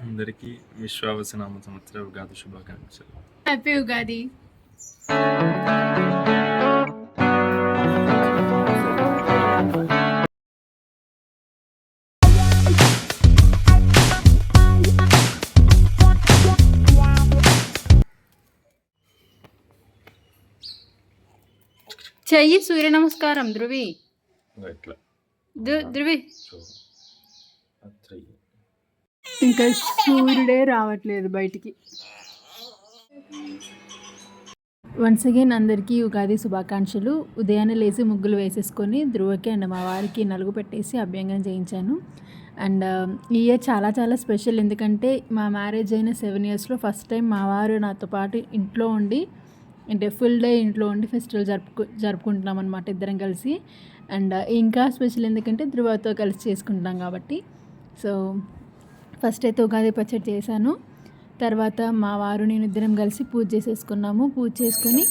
అందరికీ విశ్వావసనామ సంవత్సర ఉగాది శుభాకాంక్షలు. హ్యాపీ ఉగాది చెయ్యి సూర్య నమస్కారం ధృవి ధృవి ఇంకా సూర్యుడే రావట్లేదు బయటికి. వన్స్ అగైన్ అందరికీ ఉగాది శుభాకాంక్షలు. ఉదయాన్నే లేచి ముగ్గులు వేసేసుకొని ధ్రువకి అండ్ మా వారికి నలుగు పెట్టేసి అభ్యంగనం చేయించాను. అండ్ ఈ ఇయర్ చాలా చాలా స్పెషల్ ఎందుకంటే మా మ్యారేజ్ అయిన సెవెన్ ఇయర్స్లో ఫస్ట్ టైం మా వారు నాతో పాటు ఇంట్లో ఉండి అంటే ఫుల్ డే ఇంట్లో ఉండి ఫెస్టివల్ జరుపుకు జరుపుకుంటున్నాం అనమాట ఇద్దరం కలిసి. అండ్ ఇంకా స్పెషల్ ఎందుకంటే ధ్రువతో కలిసి చేసుకుంటున్నాం కాబట్టి. సో ఫస్ట్ అయితే ఉగాది పచ్చడి చేశాను. తర్వాత మా వారు నేను ఇద్దరం కలిసి పూజ చేసేసుకున్నాము. పూజ చేసుకొని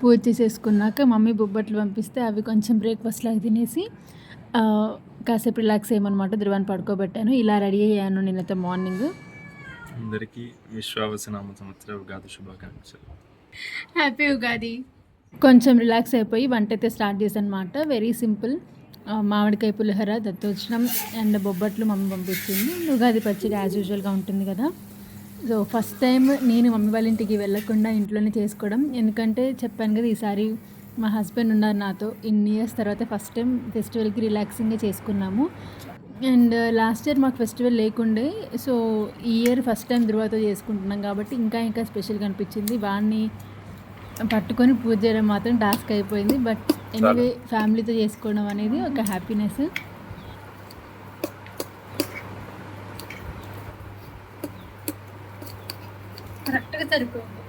పూజ చేసేసుకున్నాక మమ్మీ బొబ్బట్లు పంపిస్తే అవి కొంచెం బ్రేక్ఫాస్ట్ లాగా తినేసి కాసేపు రిలాక్స్ అయ్యమన్నమాట. ధ్రువాన్ని పడుకోబెట్టాను. ఇలా రెడీ అయ్యాను నిన్నతో మార్నింగ్ అందరికీ విశ్వావసనామ సంవత్సర ఉగాది శుభాకాంక్షలు. హ్యాపీ ఉగాది. కొంచెం రిలాక్స్ అయిపోయి వంట అయితే స్టార్ట్ చేశాను అనమాట వెరీ సింపుల్ మామిడికాయ పులిహోర దత్తోచనం అండ్ బొబ్బట్లు మమ్మీ పంపించింది. ఉగాది పచ్చడి యాజ్ యూజువల్గా ఉంటుంది కదా. సో ఫస్ట్ టైం నేను మమ్మీ వాళ్ళ ఇంటికి వెళ్ళకుండా ఇంట్లోనే చేసుకోవడం. ఎందుకంటే చెప్పాను కదా ఈసారి మా హస్బెండ్ ఉన్నారు నాతో. ఇన్ని ఇయర్స్ తర్వాత ఫస్ట్ టైం ఫెస్టివల్కి రిలాక్సింగ్గా చేసుకున్నాము. అండ్ లాస్ట్ ఇయర్ మాకు ఫెస్టివల్ లేకుండే. సో ఈ ఇయర్ ఫస్ట్ టైం ధృవతో చేసుకుంటున్నాం కాబట్టి ఇంకా ఇంకా స్పెషల్గా అనిపించింది. వాడిని పట్టుకొని పూజ చేయడం మాత్రం టాస్క్ అయిపోయింది. బట్ ఎనీవే ఫ్యామిలీతో చేసుకోవడం అనేది ఒక హ్యాపీనెస్ కరెక్ట్గా సరిపోయింది.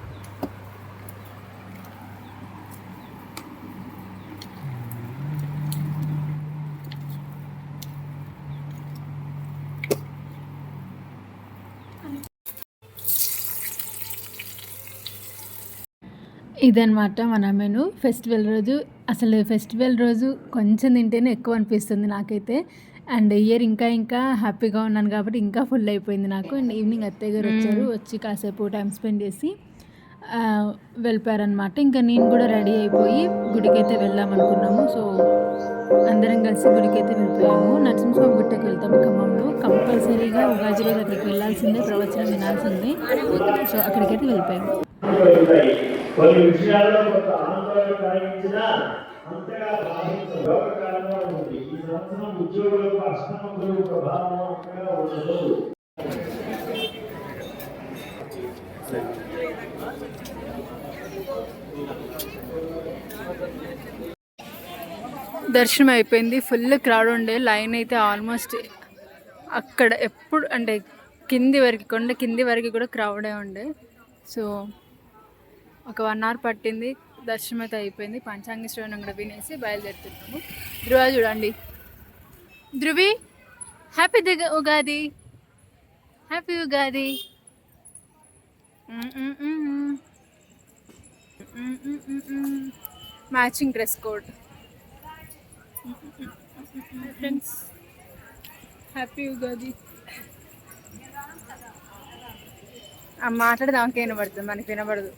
ఇదన్నమాట మన మెను. ఫెస్టివల్ రోజు అసలు ఫెస్టివల్ రోజు కొంచెం తింటేనే ఎక్కువ అనిపిస్తుంది నాకైతే. అండ్ ఇయర్ ఇంకా ఇంకా హ్యాపీగా ఉన్నాను కాబట్టి ఇంకా ఫుల్ అయిపోయింది నాకు. అండ్ ఈవినింగ్ అత్తయ్య గారు వచ్చారు వచ్చి కాసేపు టైం స్పెండ్ చేసి వెళ్ళిపోయారనమాట ఇంకా నేను కూడా రెడీ అయిపోయి గుడికి అయితే వెళ్దాం అనుకున్నాము. సో అందరం కలిసి గుడికి అయితే వెళ్ళిపోయాము. నరసింహస్వామి గుట్టకి వెళ్తాము ఖమ్మంలో. కంపల్సరీగా ఉగాది రోజు అక్కడికి వెళ్ళాల్సిందే ప్రవచనం వినాల్సిందే. సో అక్కడికైతే వెళ్ళిపోయాము. ఉంటాయి. కొన్ని విషయాల్లో కొంత ఆందోళన కలిగించినా అంతగా బాధించదు యోగకాలంలో ఉంది. ఈ సంవత్సరం ఉద్యోగులకు అష్టమ గురువు ప్రభావం అంతగా ఉండదు. దర్శనం అయిపోయింది. ఫుల్ క్రౌడ్ ఉండే. లైన్ అయితే ఆల్మోస్ట్ అక్కడ ఎప్పుడు అంటే కింది వరకు కొండ కింది వరకు కూడా క్రౌడే ఉండే. సో ఒక వన్ అవర్ పట్టింది దర్శనం అయితే అయిపోయింది. పంచాంగ శ్రవణం కూడా వినేసి బయలుదేరుతున్నాము. ధృవ చూడండి. ధృవి హ్యాపీ దిగ Ugadi. Happy Ugadi. Matching dress code. Friends happy Ugadi. ఆమెకి వినబడుతుంది మనకి వినబడదు.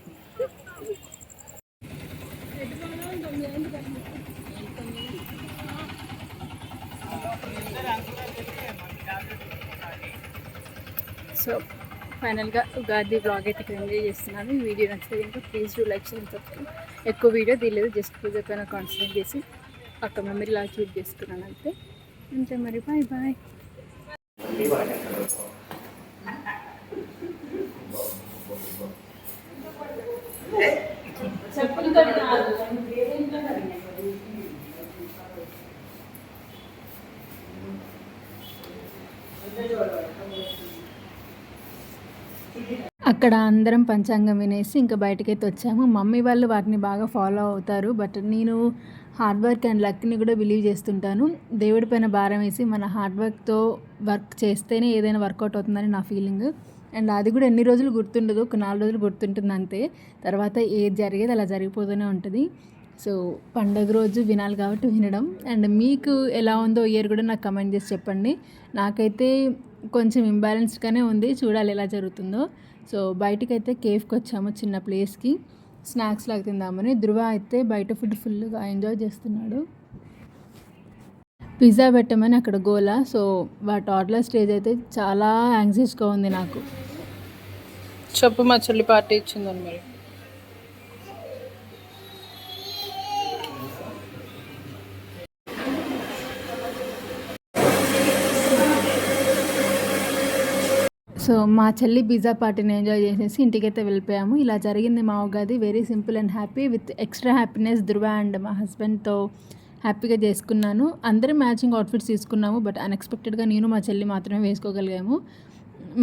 సో ఫైనల్గా ఉగాది బ్లాగ్ అయితే ఇక్కడ ఎంజాయ్ చేస్తున్నాను. ఈ వీడియో నచ్చితే కనుక ప్లీజ్ డూ లైక్ చేయండి సబ్స్క్రైబ్ ఎక్కువ వీడియో తీయలేదు జస్ట్ పూజ పైన కాన్సన్ట్రేట్ చేసి అక్క మెమరీ లాగా చూట్ చేసుకున్నాను అంతే. అంతే మరి బాయ్ బాయ్ అక్కడ అందరం పంచాంగం వినేసి ఇంకా బయటకైతే వచ్చాము. మమ్మీ వాళ్ళు వాటిని బాగా ఫాలో అవుతారు. బట్ నేను హార్డ్ వర్క్ అండ్ లక్ని కూడా బిలీవ్ చేస్తుంటాను. దేవుడి పైన భారం వేసి మన హార్డ్ వర్క్తో వర్క్ చేస్తేనే ఏదైనా వర్కౌట్ అవుతుందని నా ఫీలింగ్. అండ్ అది కూడా ఎన్ని రోజులు గుర్తుండదు. ఒక నాలుగు రోజులు గుర్తుంటుంది అంతే. తర్వాత ఏది జరిగేది అలా జరిగిపోతూనే ఉంటుంది. సో పండగ రోజు వినాలి కాబట్టి వినడం. అండ్ మీకు ఎలా ఉందో ఇయర్ కూడా నాకు కమెంట్ చేసి చెప్పండి. నాకైతే కొంచెం ఇంబ్యాలెన్స్డ్గానే ఉంది. చూడాలి ఎలా జరుగుతుందో. సో బయటికి అయితే కేఫ్కి వచ్చాము చిన్న ప్లేస్కి. స్నాక్స్ లాగా తిందామని. ధృవ అయితే బయట ఫుడ్ ఫుల్గా ఎంజాయ్ చేస్తున్నాడు. పిజ్జా పెట్టమని అక్కడ గోల. సో వాటి ఆర్డర్ స్టేజ్ అయితే చాలా యాంగ్జియస్గా ఉంది నాకు. చెప్పు మా చెల్లి పార్టీ ఇచ్చిందని మరి. సో మా చెల్లి పిజ్జా పార్టీని ఎంజాయ్ చేసేసి ఇంటికైతే వెళ్ళిపోయాము. ఇలా జరిగింది మా Ugadi. Very simple and happy with extra happiness Dhruva and మా హస్బెండ్తో హ్యాపీగా చేసుకున్నాను. అందరం మ్యాచింగ్ అవుట్ఫిట్స్ తీసుకున్నాము బట్ అన్ఎక్స్పెక్టెడ్గా నేను మా చెల్లి మాత్రమే వేసుకోగలిగాము.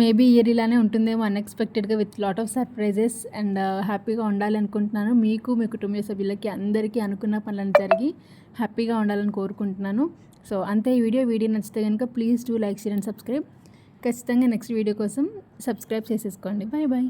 మేబీ ఇయర్ ఇలానే ఉంటుందేమో అన్ఎక్స్పెక్టెడ్గా with lot of surprises and హ్యాపీగా ఉండాలి అనుకుంటున్నాను. మీకు మీ కుటుంబ సభ్యులకి అందరికీ అనుకున్న పనులను జరిగి హ్యాపీగా ఉండాలని కోరుకుంటున్నాను. సో అంతే ఈ వీడియో. వీడియో నచ్చితే కనుక please do like share and subscribe ఖచ్చితంగా నెక్స్ట్ వీడియో కోసం సబ్స్క్రైబ్ చేసేసుకోండి. Bye bye.